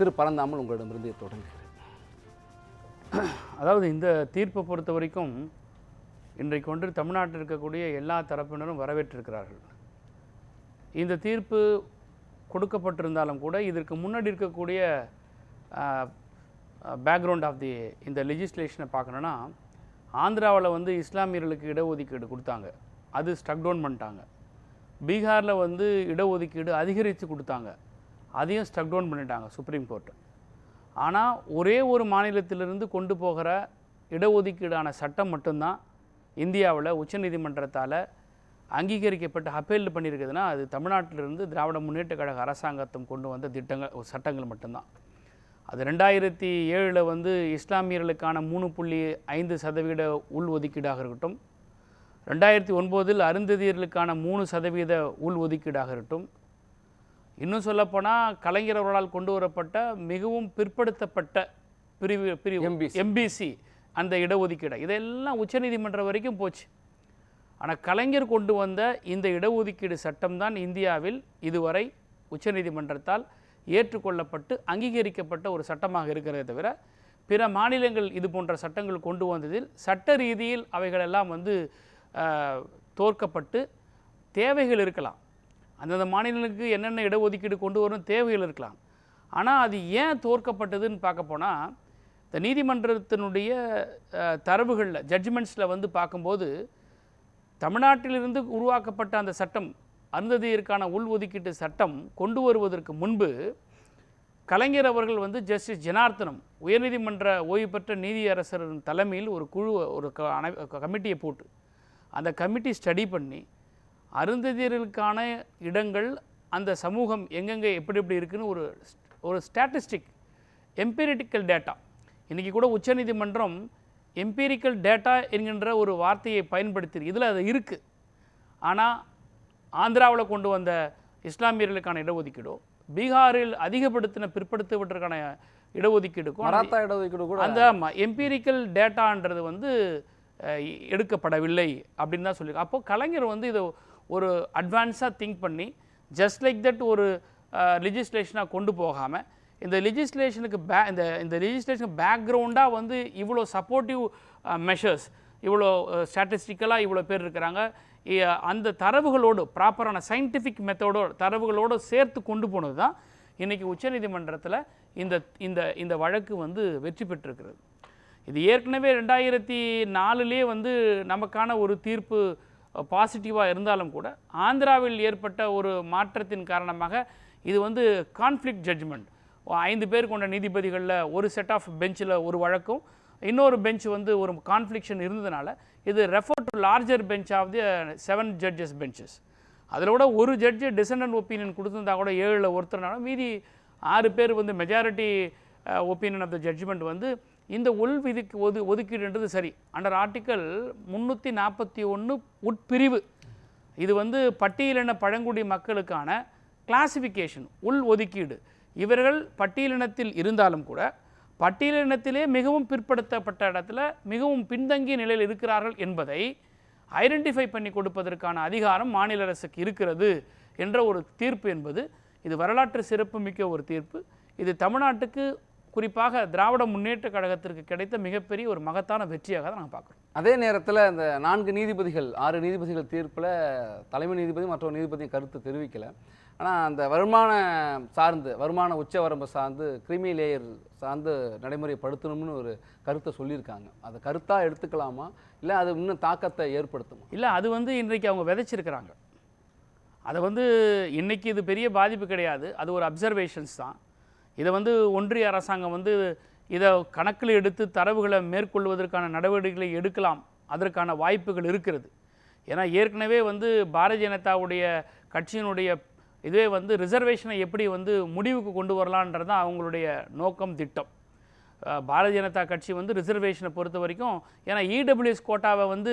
திரு பரந்தாமல் உங்களிடமிருந்து தொடங்குகிறேன். அதாவது இந்த தீர்ப்பை பொறுத்த வரைக்கும் இன்றைக்கு ஒன்று தமிழ்நாட்டில் இருக்கக்கூடிய எல்லா தரப்பினரும் வரவேற்றிருக்கிறார்கள். இந்த தீர்ப்பு கொடுக்கப்பட்டிருந்தாலும் கூட இதற்கு முன்னாடி இருக்கக்கூடிய பேக்ரவுண்ட் ஆஃப் தி இந்த லெஜிஸ்லேஷனை பார்க்கணுன்னா ஆந்திராவில் வந்து இஸ்லாமியர்களுக்கு இடஒதுக்கீடு கொடுத்தாங்க. அது ஸ்டக் டவுன் பண்ணிட்டாங்க. பீகாரில் வந்து இடஒதுக்கீடு அதிகரித்து கொடுத்தாங்க. அதையும் ஸ்டக் டவுன் பண்ணிட்டாங்க சுப்ரீம் கோர்ட்டு ஆனால் ஒரே ஒரு மாநிலத்திலிருந்து கொண்டு போகிற இடஒதுக்கீடான சட்டம் மட்டும்தான் இந்தியாவில் உச்சநீதிமன்றத்தால் அங்கீகரிக்கப்பட்டு அப்பீல் பண்ணியிருக்குதுன்னா அது தமிழ்நாட்டிலிருந்து திராவிட முன்னேற்ற கழக அரசாங்கத்தும் கொண்டு வந்த திட்டங்கள் சட்டங்கள் மட்டும்தான். அது ரெண்டாயிரத்தி ஏழில் வந்து இஸ்லாமியர்களுக்கான மூணு புள்ளி ஐந்து சதவீத உள் ஒதுக்கீடாக இருக்கட்டும் ரெண்டாயிரத்தி ஒன்பதில் அருந்ததியர்களுக்கான மூணு சதவீத உள் ஒதுக்கீடாக இருக்கட்டும் இன்னும் சொல்லப்போனால் கலைஞர் அவர்களால் கொண்டு வரப்பட்ட மிகவும் பிற்படுத்தப்பட்ட பிரிவு பிரிவு. எம்பிசி அந்த இடஒதுக்கீடு. இதெல்லாம் உச்சநீதிமன்றம் வரைக்கும் போச்சு. ஆனால் கலைஞர் கொண்டு வந்த இந்த இடஒதுக்கீடு சட்டம்தான் இந்தியாவில் இதுவரை உச்சநீதிமன்றத்தால் ஏற்றுக்கொள்ளப்பட்டு அங்கீகரிக்கப்பட்ட ஒரு சட்டமாக இருக்கிறதே தவிர பிற மாநிலங்கள் இது போன்ற சட்டங்கள் கொண்டு வந்ததில் சட்ட ரீதியில் அவைகளெல்லாம் வந்து தோற்கப்பட்டு தேவைகள் இருக்கலாம். அந்தந்த மாநிலங்களுக்கு என்னென்ன இடஒதுக்கீடு கொண்டு வரும் தேவைகள் இருக்கலாம். ஆனால் அது ஏன் தோற்கப்பட்டதுன்னு பார்க்க போனால் இந்த நீதிமன்றத்தினுடைய தரவுகளில் ஜட்ஜ்மெண்ட்ஸில் வந்து பார்க்கும்போது தமிழ்நாட்டிலிருந்து உருவாக்கப்பட்ட அந்த சட்டம் அருந்ததியருக்கான உள்ஒதுக்கீட்டு சட்டம் கொண்டு வருவதற்கு முன்பு கலைஞர் அவர்கள் வந்து ஜஸ்டிஸ் ஜனார்த்தனம் உயர்நீதிமன்ற ஓய்வு பெற்ற நீதியரசரின் தலைமையில் ஒரு குழு ஒரு க- அனை- கமிட்டியை போட்டு அந்த கமிட்டி ஸ்டடி பண்ணி அருந்ததியர்களுக்கான இடங்கள் அந்த சமூகம் எங்கெங்கே எப்படி எப்படி இருக்குன்னு ஒரு ஒரு ஸ்டாட்டிஸ்டிக் எம்பீரிட்டிக்கல் டேட்டா இன்றைக்கி கூட உச்சநீதிமன்றம் எம்பீரிக்கல் டேட்டா என்கின்ற ஒரு வார்த்தையை பயன்படுத்தி இதில் அது இருக்குது ஆனால் ஆந்திராவில் கொண்டு வந்த இஸ்லாமியர்களுக்கான இடஒதுக்கீடோ பீகாரில் அதிகப்படுத்தின பிற்படுத்தப்பட்டிருக்கான இடஒதுக்கீடுக்கும் மராத்தா இடஒதுக்கீடு கூட அந்த எம்பீரிக்கல் டேட்டான்றது வந்து எடுக்கப்படவில்லை அப்படின்னு தான் சொல்லியிருக்காங்க அப்போ கலைஞர் வந்து இதை ஒரு அட்வான்ஸாக திங்க் பண்ணி ஜஸ்ட் லைக் தட் ஒரு லெஜிஸ்லேஷனாக கொண்டு போகாமல் இந்த லெஜிஸ்லேஷனுக்கு பே இந்த இந்த லெஜிஸ்லேஷனுக்கு பேக்ரவுண்டாக வந்து இவ்வளோ சப்போர்ட்டிவ் மெஷர்ஸ் இவ்வளோ ஸ்டாட்டிஸ்டிக்கலாக இவ்வளோ பேர் இருக்கிறாங்க. அந்த தரவுகளோடு ப்ராப்பரான சயின்டிஃபிக் மெத்தடோடு தரவுகளோடு சேர்த்து கொண்டு போனது தான் இன்றைக்கி உச்சநீதிமன்றத்தில் இந்த இந்த இந்த வழக்கு வந்து வெற்றி பெற்றிருக்கிறது. இது ஏற்கனவே ரெண்டாயிரத்தி நாலுலேயே வந்து நமக்கான ஒரு தீர்ப்பு பாசிட்டிவாக இருந்தாலும் கூட ஆந்திராவில் ஏற்பட்ட ஒரு மாற்றத்தின் காரணமாக இது வந்து கான்ஃப்ளிக்ட் ஜட்ஜ்மெண்ட் ஐந்து பேர் கொண்ட நீதிபதிகளில் ஒரு செட் ஆஃப் பெஞ்சில் ஒரு வழக்கும் இன்னொரு பெஞ்ச் வந்து ஒரு கான்ஃப்ளிக்ஷன் இருந்ததுனால இது refer to larger bench of the seven judges benches அதில் கூட ஒரு ஜட்ஜு டிசன்டன் ஒப்பீனியன் கொடுத்துருந்தா கூட ஏழில் ஒருத்தர்னாலும் மீதி ஆறு பேர் வந்து majority opinion of the judgment வந்து இந்த உள் விதிக்கு ஒது ஒதுக்கீடுன்றது சரி. அண்டர் ஆர்டிக்கல் முந்நூற்றி நாற்பத்தி ஒன்று உட்பிரிவு. இது வந்து பட்டியலின பழங்குடி மக்களுக்கான கிளாசிஃபிகேஷன் உள் ஒதுக்கீடு. இவர்கள் பட்டியலினத்தில் இருந்தாலும் கூட பட்டியலினத்திலே மிகவும் பிற்படுத்தப்பட்ட இடத்துல மிகவும் பின்தங்கிய நிலையில் இருக்கிறார்கள் என்பதை ஐடென்டிஃபை பண்ணி கொடுப்பதற்கான அதிகாரம் மாநில அரசுக்கு இருக்கிறது என்ற ஒரு தீர்ப்பு என்பது இது வரலாற்று சிறப்புமிக்க ஒரு தீர்ப்பு. இது தமிழ்நாட்டுக்கு குறிப்பாக திராவிட முன்னேற்ற கழகத்திற்கு கிடைத்த மிகப்பெரிய ஒரு மகத்தான வெற்றியாக தான் நாங்கள் பார்க்குறோம். அதே நேரத்தில் இந்த நான்கு நீதிபதிகள் ஆறு நீதிபதிகள் தீர்ப்பில் தலைமை நீதிபதி மற்றொரு நீதிபதியும் கருத்து தெரிவிக்கல. ஆனால் அந்த வருமான சார்ந்து வருமான உச்சவரம்பு சார்ந்து கிரிமி லேயர் சார்ந்து நடைமுறைப்படுத்தணும்னு ஒரு கருத்தை சொல்லியிருக்காங்க. அதை கருத்தாக எடுத்துக்கலாமா? இல்லை அது இன்னும் தாக்கத்தை ஏற்படுத்துமா? இல்லை அது வந்து இன்றைக்கு அவங்க விதைச்சிருக்கிறாங்க. அதை வந்து இன்னைக்கு இது பெரிய பாதிப்பு கிடையாது. அது ஒரு அப்சர்வேஷன்ஸ் தான். இதை வந்து ஒன்றிய அரசாங்கம் வந்து இதை கணக்கில் எடுத்து தரவுகளை மேற்கொள்வதற்கான நடவடிக்கைகளை எடுக்கலாம். அதற்கான வாய்ப்புகள் இருக்கிறது. ஏன்னா ஏற்கனவே வந்து பாரதிய ஜனதாவுடைய கட்சியினுடைய இதுவே வந்து ரிசர்வேஷனை எப்படி வந்து முடிவுக்கு கொண்டு வரலான்றது தான் அவங்களுடைய நோக்கம் திட்டம். பாரதிய ஜனதா கட்சி வந்து ரிசர்வேஷனை பொறுத்த வரைக்கும் ஏன்னா இடபிள்யூஎஸ் கோட்டாவை வந்து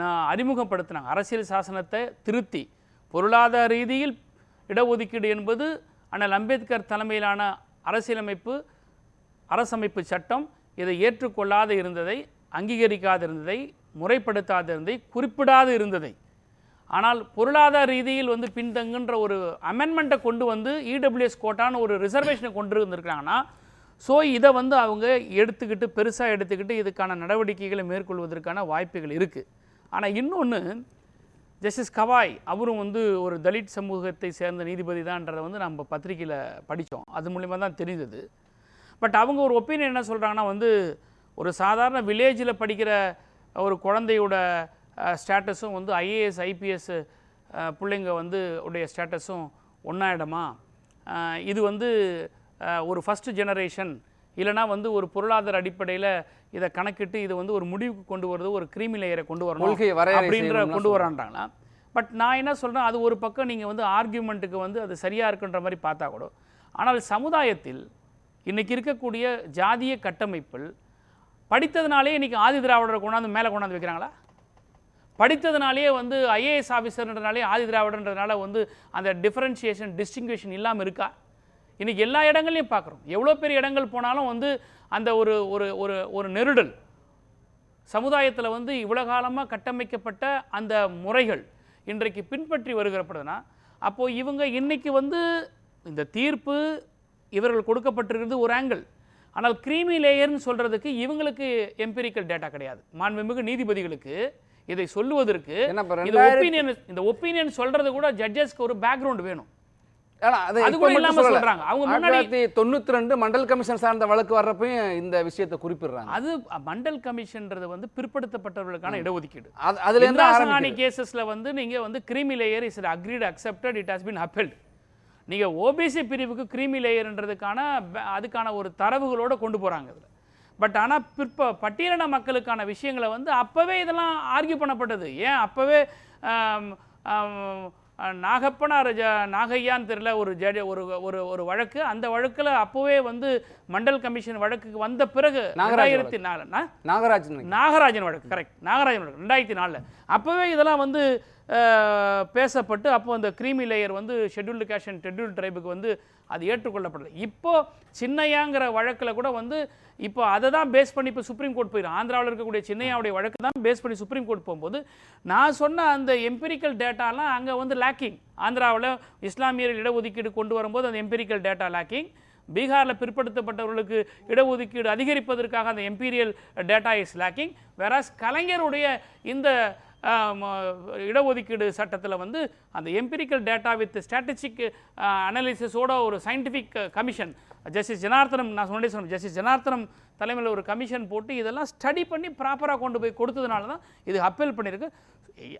நான் அறிமுகப்படுத்தினாங்க. அரசியல் சாசனத்தை திருத்தி பொருளாதார ரீதியில் இடஒதுக்கீடு என்பது அண்ணல் அம்பேத்கர் தலைமையிலான அரசியலமைப்பு அரசமைப்பு சட்டம் இதை ஏற்றுக்கொள்ளாது இருந்ததை அங்கீகரிக்காது இருந்ததை முறைப்படுத்தாது இருந்ததை குறிப்பிடாது இருந்ததை. ஆனால் பொருளாதார ரீதியில் வந்து பின்தங்குன்ற ஒரு அமெண்ட்மெண்ட்டை கொண்டு வந்து இடபிள்யூஎஸ் கோட்டான்னு ஒரு ரிசர்வேஷனை கொண்டு வந்திருக்கிறாங்கன்னா ஸோ இதை வந்து அவங்க எடுத்துக்கிட்டு பெருசாக எடுத்துக்கிட்டு இதுக்கான நடவடிக்கைகளை மேற்கொள்வதற்கான வாய்ப்புகள் இருக்குது ஆனால் இன்னொன்று ஜஸ்டிஸ் கவாய் அவரும் வந்து ஒரு தலித் சமூகத்தை சேர்ந்த நீதிபதி தான்றதை வந்து நம்ம பத்திரிக்கையில் படித்தோம் அது மூலிமா தான் தெரிந்தது. பட் அவங்க ஒரு ஒப்பீனியன் என்ன சொல்கிறாங்கன்னா வந்து ஒரு சாதாரண வில்லேஜில் படிக்கிற ஒரு குழந்தையோட ஸ்டேட்டஸும் வந்து ஐஏஎஸ் ஐபிஎஸ் பிள்ளைங்க வந்து உடைய ஸ்டேட்டஸும் ஒன்றாயிடமா இது வந்து ஒரு ஃபஸ்ட்டு ஜெனரேஷன் இல்லைனா வந்து ஒரு பொருளாதார அடிப்படையில் இதை கணக்கிட்டு இது வந்து ஒரு முடிவுக்கு கொண்டு வரது ஒரு கிரீமி லேயரை கொண்டு வரணும் அப்படின்ற கொண்டு வரான்றாங்களா பட் நான் என்ன சொல்கிறேன் அது ஒரு பக்கம் நீங்கள் வந்து ஆர்கியூமெண்ட்டுக்கு வந்து அது சரியாக இருக்குன்ற மாதிரி பார்த்தா கூட ஆனால் சமுதாயத்தில் இன்னைக்கு இருக்கக்கூடிய ஜாதிய கட்டமைப்பில் படித்ததுனாலே இன்னைக்கு ஆதி திராவிடரை கொண்டாந்து மேலே கொண்டாந்து வைக்கிறாங்களா? படித்ததுனாலே வந்து ஐஏஎஸ் ஆஃபீஸர்ன்றனாலே ஆதி திராவிடன்றதுனால வந்து அந்த டிஃபரன்ஷியேஷன் டிஸ்டிங்வேஷன் இல்லாமல் இருக்கா? இன்னைக்கு எல்லா இடங்கள்லையும் பார்க்குறோம். எவ்வளோ பெரிய இடங்கள் போனாலும் வந்து அந்த ஒரு ஒரு ஒரு ஒரு நெருடல். சமுதாயத்தில் வந்து இவ்வளோ காலமாக கட்டமைக்கப்பட்ட அந்த முறைகள் இன்றைக்கு பின்பற்றி வருகிறப்படுதுன்னா அப்போது இவங்க இன்னைக்கு வந்து இந்த தீர்ப்பு இவர்கள் கொடுக்கப்பட்டிருக்கிறது ஒரு ஆங்கிள் ஆனால் கிரீமி லேயர்னு சொல்கிறதுக்கு இவங்களுக்கு எம்பெரிக்கல் டேட்டா கிடையாது. மாண்புமிகு நீதிபதிகளுக்கு இதை சொல்லுவதற்கு இந்த ஒப்பீனியன் இந்த ஒப்பீனியன் சொல்றது கூட ஜட்ஜஸ்க்கு ஒரு பேக்ரவுண்ட் வேணும். தொண்ணூத்தி ரெண்டு மண்டல் கமிஷன் சார்ந்த வழக்கு வர்றப்பையும் இந்த விஷயத்தை குறிப்பிடுறாங்க. அது மண்டல் கமிஷன்ன்றது வந்து பிற்படுத்தப்பட்டவர்களுக்கான இடஒதுக்கீடு. அது- அதுல இருந்து கேசஸ்ல வந்து நீங்க வந்து creamy layer is agreed accepted it has been upheld நீங்க ஓபிசி பிரிவுக்கு கிரீமி லேயர்ன்றதுக்கான அதுக்கான ஒரு தரவுகளோட கொண்டு போறாங்க இதுல பட் ஆனா பிற்ப பட்டியலின மக்களுக்கான விஷயங்களை வந்து அப்பவே இதெல்லாம் ஆர்கியூ பண்ணப்பட்டது. ஏன் அப்பவே நாகப்பனார் ஜ நாகையான்னு தெரியல ஒரு ஜட ஒரு ஒரு ஒரு வழக்கு. அந்த வழக்குல அப்போவே வந்து மண்டல் கமிஷன் வழக்குக்கு வந்த பிறகு ரெண்டாயிரத்தி நாலு நாகராஜன் நாகராஜன் வழக்கு கரெக்ட் நாகராஜன் வழக்கு ரெண்டாயிரத்தி நாலில். அப்போவே இதெல்லாம் வந்து பேசப்பட்டு அப்போ அந்த கிரீமி லேயர் வந்து ஷெட்யூல்டு கேஷ் அண்ட் ஷெட்யூல்டு ட்ரைபுக்கு வந்து அது ஏற்றுக்கொள்ளப்படல இப்போது சின்னையாங்கிற வழக்கில் கூட வந்து இப்போ அதை தான் பேஸ் பண்ணி இப்போ சுப்ரீம் கோர்ட் போயிடும் ஆந்திராவில் இருக்கக்கூடிய சின்னையாவுடைய வழக்கு தான் பேஸ் பண்ணி சுப்ரீம் கோர்ட் போகும்போது நான் சொன்ன அந்த எம்பெரிக்கல் டேட்டாலாம் அங்கே வந்து லேக்கிங் ஆந்திராவில் இஸ்லாமியர்கள் இடஒதுக்கீடு கொண்டு வரும்போது அந்த எம்பெரிக்கல் டேட்டா லேக்கிங் பீகாரில் பிற்படுத்தப்பட்டவர்களுக்கு இடஒதுக்கீடு அதிகரிப்பதற்காக அந்த empirical data is lacking whereas கலைஞருடைய இந்த இடஒதுக்கீடு சட்டத்தில் வந்து அந்த எம்பிரிக்கல் டேட்டா வித் ஸ்ட்ராட்டஜிக் அனாலிசிஸோட ஒரு சயின்டிஃபிக் கமிஷன் ஜஸ்டிஸ் ஜனார்த்தனம் நான் சொன்னே சொன்னேன் ஜஸ்டிஸ் ஜனார்த்தனம் தலைமையில் ஒரு கமிஷன் போட்டு இதெல்லாம் ஸ்டடி பண்ணி ப்ராப்பராக கொண்டு போய் கொடுத்ததுனால தான் இது அப்பீல் பண்ணியிருக்கு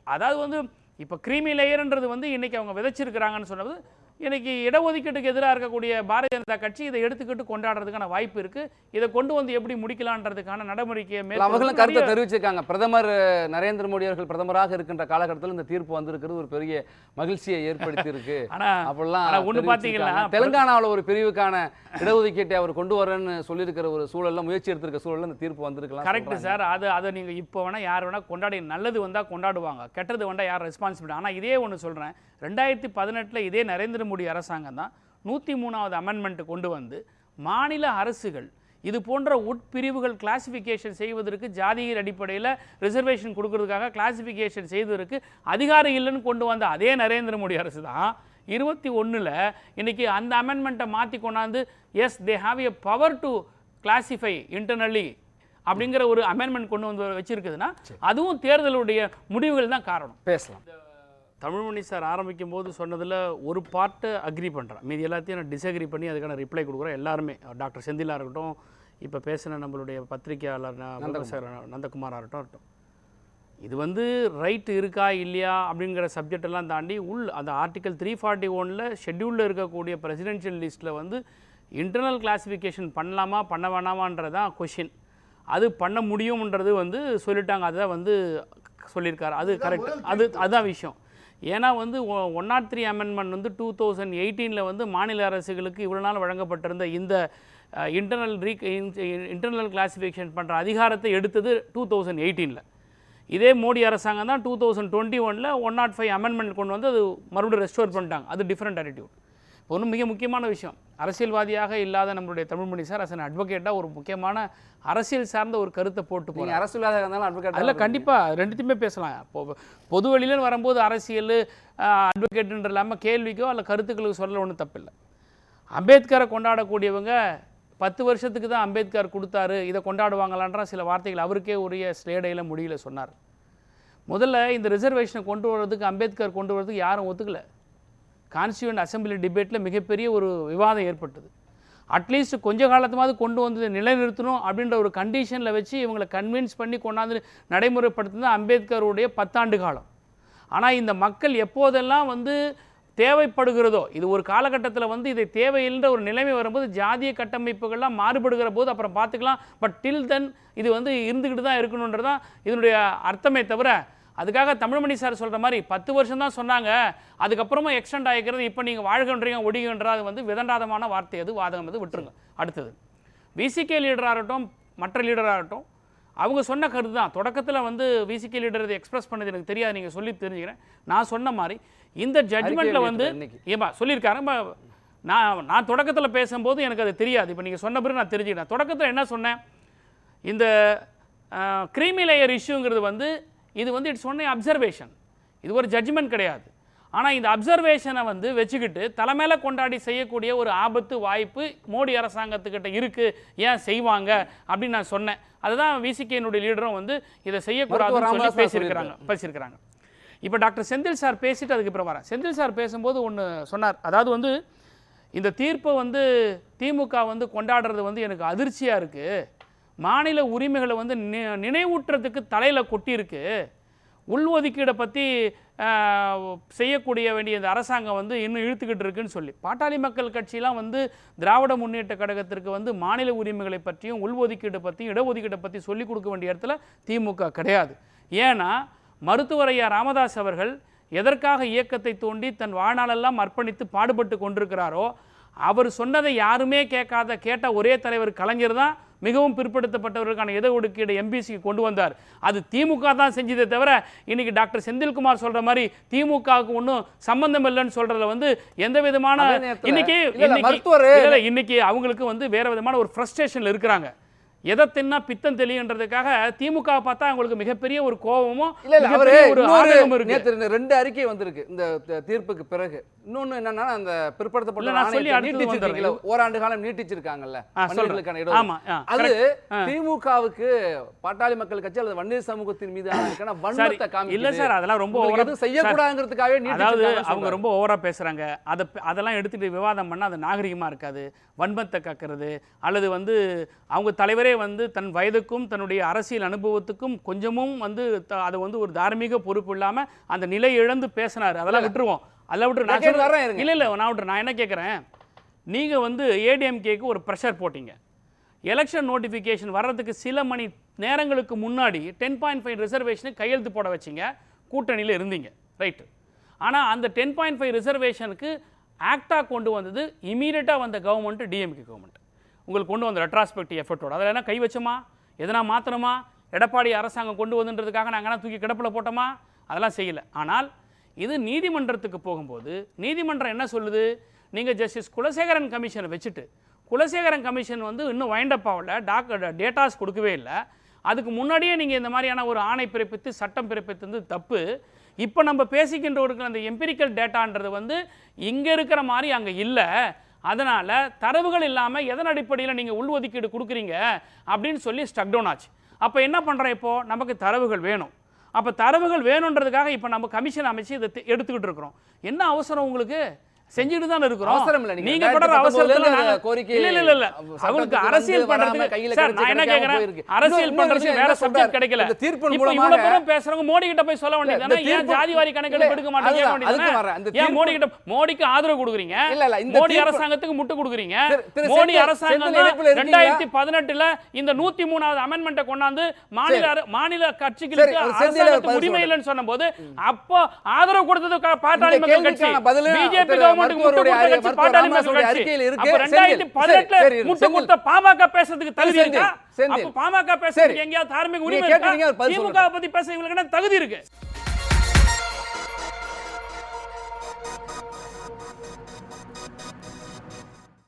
அதாவது வந்து இப்போ கிரீமி லேயர்ன்றது வந்து இன்றைக்கி அவங்க விதைச்சிருக்கிறாங்கன்னு சொன்னது இன்னைக்கு இடஒதுக்கீட்டுக்கு எதிராக இருக்கக்கூடிய பாரதிய ஜனதா கட்சி இதை எடுத்துக்கிட்டு கொண்டாடுறதுக்கான வாய்ப்பு இருக்கு. இதை கொண்டு வந்து எப்படி முடிக்கலான்றதுக்கான நடைமுறையை இல்ல, அவர்களும் கருத்தை தெரிவிச்சிருக்காங்க. பிரதமர் நரேந்திர மோடி அவர்கள் பிரதமராக இருக்கின்ற காலகட்டத்தில் இந்த தீர்ப்பு வந்திருக்கிறது ஒரு பெரிய மகிழ்ச்சியை ஏற்படுத்தி இருக்கு அப்படிலாம் தெரிவிச்சிருக்காங்க. பாத்தீங்கன்னா, தெலுங்கானாவுல ஒரு பிரிவுக்கான இடஒதுக்கீட்டை அவர் கொண்டு வரேன்னு சொல்லியிருக்கிற ஒரு சூழல்ல முயற்சி எடுத்திருக்க சூழல்ல இந்த தீர்ப்பு வந்திருக்கலாம் கரெக்ட். சார். அது அதை நீங்கள் இப்போ வேணால் யார் வேணால் கொண்டாடி நல்லது வந்தால் கொண்டாடுவாங்க. கெட்டது வந்தால் யார் ரெஸ்பான்சிபிலிட்டி ஆனால் இதே ஒன்று சொல்கிறேன் ரெண்டாயிரத்தி பதினெட்டில் இதே நரேந்திர மோடி அரசாங்கம் தான் நூற்றி மூணாவது அமெண்ட்மெண்ட் கொண்டு வந்து மாநில அரசுகள் இது போன்ற உட்பிரிவுகள் கிளாசிஃபிகேஷன் செய்வதற்கு ஜாதியின் அடிப்படையில் ரிசர்வேஷன் கொடுக்கறதுக்காக கிளாசிஃபிகேஷன் செய்வதற்கு அதிகாரம் இல்லைன்னு கொண்டு வந்த அதே நரேந்திர மோடி அரசு தான். இருபத்தி ஒன்றில் இன்னைக்கு அந்த அமெண்ட்மெண்ட்டை மாற்றி கொண்டாந்து as they have a power to classify internally அப்படிங்கிற ஒரு அமெண்ட்மெண்ட் கொண்டு வந்து வச்சிருக்குதுன்னா அதுவும் தேர்தலுடைய முடிவுகள் தான் காரணம். பேசலாம். தமிழ்மணி சார் ஆரம்பிக்கும் போது சொன்னதில் ஒரு பார்ட்டு அக்ரி பண்ணுறேன் மீதி எல்லாத்தையும் நான் டிஸ்அக்ரி பண்ணி அதுக்கான ரிப்ளை கொடுக்குறேன். எல்லாருமே டாக்டர் செந்திலா இருக்கட்டும் இப்போ பேசின நம்மளுடைய பத்திரிகையாளர் ப்ரொஃபசர் நந்தகுமாராக இருக்கட்டும் இருக்கட்டும். இது வந்து ரைட் இருக்கா இல்லையா அப்படிங்கிற சப்ஜெக்ட் எல்லாம் தாண்டி உள் அந்த ஆர்டிகல் த்ரீ ஃபார்ட்டி ஒனில் ஷெட்யூலில் இருக்கக்கூடிய பிரசிடென்ஷியல் லிஸ்ட்டில் வந்து இன்டர்னல் கிளாசிஃபிகேஷன் பண்ணலாமா பண்ண வேணாமான்றது தான் கொஷின் அது பண்ண முடியும்ன்றது வந்து சொல்லிட்டாங்க. அதை வந்து சொல்லியிருக்காரு. அது கரெக்ட் அது அதுதான் விஷயம். ஏன்னா வந்து ஒன் நாட் த்ரீ அமெண்ட்மெண்ட் வந்து டூ தௌசண்ட் எயிட்டீனில் வந்து மாநில அரசுகளுக்கு இவ்வளோ நாள் வழங்கப்பட்டிருந்த இந்த இன்டர்னல் ரீ இன்டர்னல் கிளாஸிஃபிகேஷன் பண்ணுற அதிகாரத்தை எடுத்தது டூ தௌசண்ட் எயிட்டீனில் இதே மோடி அரசாங்கம் தான் டூ தௌசண்ட் டுவெண்ட்டி ஒனில் ஒன் நாட் ஃபைவ் அமெண்ட்மெண்ட் கொண்டு வந்து அது மறுபடியும் ரெஸ்டோர் பண்ணிட்டாங்க. அது டிஃப்ரெண்ட் ஆட்டிடியூட் ஒன்றும் மிக முக்கியமான விஷயம். அரசியல்வாதியாக இல்லாத நம்மளுடைய தமிழ்மணி சார் அஸ் அன் அட்வொகேட்டாக ஒரு முக்கியமான அரசியல் சார்ந்த ஒரு கருத்தை போட்டு நீங்க அரசியலாக இருந்தாலும் அட்வொகேட் அதில் கண்டிப்பாக ரெண்டுத்தையுமே பேசலாம். இப்போ பொது வெளியிலன்னு வரும்போது அரசியல் அட்வொகேட்டுன்ற இல்லாமல் கேள்விக்கோ அல்ல கருத்துக்களுக்கு சொல்ல ஒன்றும் தப்பில்லை. அம்பேத்கரை கொண்டாடக்கூடியவங்க பத்து வருஷத்துக்கு தான் அம்பேத்கர் கொடுத்தாரு இதை கொண்டாடுவாங்களான்ற சில வார்த்தைகள் அவருக்கே உரிய ஸ்லேடையில் முடியல சொன்னார். முதல்ல இந்த ரிசர்வேஷனை கொண்டு வர்றதுக்கு அம்பேத்கர் கொண்டு வர்றதுக்கு யாரும் ஒத்துக்கல. கான்ஸ்டியூண்ட் அசம்பிளி டிபேட்டில் மிகப்பெரிய ஒரு விவாதம் ஏற்பட்டது. அட்லீஸ்ட் கொஞ்ச காலத்துமாவது கொண்டு வந்து நிலைநிறுத்தணும் அப்படின்ற ஒரு கண்டிஷனில் வச்சு இவங்களை கன்வின்ஸ் பண்ணி கொண்டாந்து நடைமுறைப்படுத்தினது அம்பேத்கருடைய பத்தாண்டு காலம். ஆனால் இந்த மக்கள் எப்போதெல்லாம் வந்து தேவைப்படுகிறதோ இது ஒரு காலகட்டத்தில் வந்து இதை தேவையில்ன்ற ஒரு நிலைமை வரும்போது ஜாதிய கட்டமைப்புகள்லாம் மாறுபடுகிற போது அப்புறம் பார்த்துக்கலாம். பட் டில் தென் இது வந்து இருந்துக்கிட்டு தான் இருக்கணுன்றது தான் இதனுடைய அர்த்தமே தவிர அதுக்காக தமிழ்மணி சார் சொல்கிற மாதிரி பத்து வருஷம் தான் சொன்னாங்க. அதுக்கப்புறமா எக்ஸ்டெண்ட் ஆகிக்கிறது இப்போ நீங்கள் வாழ்கின்றீங்க ஒடிகின்ற அது வந்து விதண்டாதமான வார்த்தை அது வாதகம் அது விட்டுருங்க. அடுத்தது விசிகே லீடராகட்டும் மற்ற லீடராகட்டும் அவங்க சொன்ன கருத்து தான். தொடக்கத்தில் வந்து விசிகே லீடர் இதை எக்ஸ்பிரஸ் பண்ணது எனக்கு தெரியாது நீங்கள் சொல்லி தெரிஞ்சுக்கிறேன். நான் சொன்ன மாதிரி இந்த ஜட்ஜ்மெண்ட்டில் வந்து. ஏமா சொல்லியிருக்காரு. ம- நான் நான் தொடக்கத்தில் பேசும்போது எனக்கு அது தெரியாது. இப்போ நீங்கள் சொன்ன பிறகு நான் தெரிஞ்சுக்கிட்டேன் தொடக்கத்தில் என்ன சொன்னேன்? இந்த க்ரீமி லேயர் இஷ்யூங்கிறது வந்து இது வந்து இட்ஸ் ஒன்லி அப்சர்வேஷன் இது ஒரு ஜட்ஜ்மெண்ட் கிடையாது. ஆனால் இந்த அப்சர்வேஷனை வந்து வச்சுக்கிட்டு தலைமையில கொண்டாடி செய்யக்கூடிய ஒரு ஆபத்து வாய்ப்பு மோடி அரசாங்கத்துக்கிட்ட இருக்குது ஏன் செய்வாங்க? அப்படின்னு நான் சொன்னேன். அதுதான் விசிகேனுடைய லீடரும் வந்து இதை செய்யக்கூடாதுன்னு சொல்லி பேசியிருக்கிறாங்க. பேசியிருக்கிறாங்க. இப்போ டாக்டர் செந்தில் சார் பேசிட்டு அதுக்கப்புறம் வரேன். செந்தில் சார் பேசும்போது ஒன்று சொன்னார். அதாவது வந்து இந்த தீர்ப்பை வந்து திமுக வந்து கொண்டாடுறது வந்து எனக்கு அதிர்ச்சியாக இருக்குது மாநில உரிமைகளை வந்து நி நினைவூட்டுறதுக்கு தலையில் கொட்டியிருக்கு. உள்ஒதுக்கீடை பற்றி செய்யக்கூடிய வேண்டிய இந்த அரசாங்கம் வந்து இன்னும் இழுத்துக்கிட்டு இருக்குன்னு சொல்லி. பாட்டாளி மக்கள் கட்சியெலாம் வந்து திராவிட முன்னேற்ற கழகத்திற்கு வந்து மாநில உரிமைகளை பற்றியும் உள்ஒதுக்கீடு பற்றியும் இடஒதுக்கீடை பற்றி சொல்லிக் கொடுக்க வேண்டிய இடத்துல திமுக கிடையாது. ஏன்னா மருத்துவரையா ராமதாஸ் அவர்கள் எதற்காக இயக்கத்தை தோண்டி தன் வாழ்நாளெல்லாம் அர்ப்பணித்து பாடுபட்டு கொண்டிருக்கிறாரோ அவர் சொன்னதை யாருமே கேட்காத கேட்ட ஒரே தலைவர் கலைஞர் தான் மிகவும் பிற்படுத்தப்பட்டவர்களுக்கான இட ஒதுக்கீடு எம்பிசிக்கு கொண்டு வந்தார்? அது திமுக தான் செஞ்சதே தவிர இன்னைக்கு டாக்டர் செந்தில்குமார் சொல்ற மாதிரி திமுகவுக்கு ஒன்றும் சம்பந்தம் இல்லைன்னு சொல்றதுல வந்து எந்த விதமான இன்னைக்கு இன்னைக்கு அவங்களுக்கு வந்து வேற விதமான ஒரு ஃப்ரஸ்ட்ரேஷன்ல இருக்கிறாங்க. எதை தின்னா பித்தம் தெளியுன்றதுக்காக திமுக பார்த்தா அவங்களுக்கு மிகப்பெரிய ஒரு கோபமும் ஒரு நேத்து ரெண்டு- அறிக்கை வந்திருக்கு இந்த தீர்ப்புக்கு பிறகு. இன்னொன்னு என்னன்னா அந்த பிற்படுத்தப்பட்ட நீட்டிச்சிருக்கீங்களா? ஓராண்டு காலம் நீட்டிச்சிருக்காங்கல்ல அது. திமுகவுக்கு பாட்டாளி மக்கள் கட்சி அல்லது வன்னியர் சமூகத்தின் மீது வன்மத்தை காமிக்குது இல்ல சார் அதெல்லாம் ரொம்ப ஓவரா செய்யக்கூடாதுங்கிறதுக்காகவே அதாவது அவங்க. ரொம்ப ஓவரா பேசுறாங்க. அதை அதெல்லாம் எடுத்துட்டு விவாதம் பண்ணா அது நாகரிகமா இருக்காது. வன்மத்தை கக்கிறது அல்லது வந்து அவங்க தலைவரே வந்து தன் வயதுக்கும் தன்னுடைய அரசியல் அனுபவத்துக்கும் கொஞ்சமும் வந்து அதை வந்து ஒரு தார்மீக பொறுப்பு இல்லாம அந்த நிலை இழந்து பேசினாரு. அதெல்லாம் விட்டுருவோம். அதெல்லாம் விட்டு நான். இல்ல இல்ல நான் விட்டு நான் என்ன கேட்குறேன் நீங்க வந்து ஏடிஎம்கேக்கு ஒரு ப்ரெஷர் போட்டீங்க. எலெக்ஷன் நோட்டிஃபிகேஷன் வர்றதுக்கு சில மணி நேரங்களுக்கு முன்னாடி டென் பாயிண்ட் ஃபைவ் ரிசர்வேஷனுக்கு கையெழுத்து போட வச்சீங்க. கூட்டணியில் இருந்தீங்க. ரைட்டு ஆனால் அந்த டென் பாயிண்ட் ஃபைவ் ரிசர்வேஷனுக்கு ஆக்டாக கொண்டு வந்தது இமீடியட்டாக வந்த கவர்மெண்ட் டிஎம்கே கவர்மெண்ட் உங்களுக்கு கொண்டு வந்த ரெட்ராஸ்பெக்டிவ் எஃபர்ட்டோட அதில் என்ன கை வச்சோமா? எதனா மாற்றணுமா எடப்பாடி அரசாங்கம் கொண்டு வந்துன்றதுக்காக நாங்கள் தூக்கி கிடப்பில் போட்டோமா? அதெல்லாம் செய்யலை. ஆனால் இது நீதிமன்றத்துக்கு போகும்போது நீதிமன்றம் என்ன சொல்லுது? நீங்கள் ஜஸ்டிஸ் குலசேகரன் கமிஷனை வச்சுட்டு குலசேகரன் கமிஷன் வந்து இன்னும் வைண்டப் ஆகல. டாக் டேட்டாஸ் கொடுக்கவே இல்லை. அதுக்கு முன்னாடியே நீங்கள் இந்த மாதிரியான ஒரு ஆணை பிறப்பித்து சட்டம் பிறப்பித்தது தப்பு. இப்போ நம்ம பேசிக்கின்ற ஒரு அந்த எம்பிரிக்கல் டேட்டான்றது வந்து இங்கே இருக்கிற மாதிரி அங்கே இல்லை. அதனால் தரவுகள் இல்லாமல் எதன் அடிப்படையில் நீங்கள் உள்ஒதுக்கீடு கொடுக்குறீங்க அப்படின்னு சொல்லி ஸ்டக் டவுன் ஆச்சு. அப்போ என்ன பண்ணுறோம் இப்போது நமக்கு தரவுகள் வேணும். அப்போ தரவுகள் வேணுன்றதுக்காக இப்போ நம்ம கமிஷன் அமைச்சு இதை எடுத்துக்கிட்டு இருக்கிறோம். என்ன அவசரம் உங்களுக்கு? செஞ்சுட்டு தான் இருக்கிறோம். அவசரம் இல்ல, நீங்க 2019 அவசரத்துல கோரிக்கை இல்ல இல்ல இல்ல அவங்களுக்கு அரசியல் பண்றதுக்கு கையில சார் நான் என்ன கேக்குறேன். அரசியல் பண்றதுக்கு வேற சப்ஜெக்ட்? கிடைக்கல. இந்த தீர்ப்பின் இப்போ மூலமாக- இவ்வளவு பேரும் பேசுறவங்க மோடி கிட்ட போய் சொல்ல வேண்டியது ஏன் தீர்ப்பு- ஜாதிவாரி கணக்கெடுப்பு எடுக்க மாட்டேங்க ஏன் தீர்ப்பு- மோடி கிட்ட மோடிக்கு ஆதரவு கொடுக்குறீங்க? இல்ல, இல்ல, இந்த மோடி தீர்ப்பு- அரசாங்கத்துக்கு முட்டு கொடுக்குறீங்க. மோடி அரசாங்கம் செந்தில் இணைப்புல இருக்கீங்களா? ரெண்டாயிரத்தி பதினெட்டுல இந்த நூத்தி மூணாவது அமெண்ட்மெண்ட்டை கொண்டாந்து மாநில மாநில கட்சிகளுக்கு உரிமை. இல்லைன்னு சொன்னபோது அப்போ ஆதரவு கொடுத்தது பாட்டாளி மக்கள் கட்சி பிஜேபி பாமக பேசுறதுக்கு தகுதி இருக்கா? பாமக. பேசுறதுக்கு எங்கேயாவது தார்மீக உரிமை இருக்கா? திமுக பத்தி பேச இவங்களுக்கு தகுதி இருக்கு?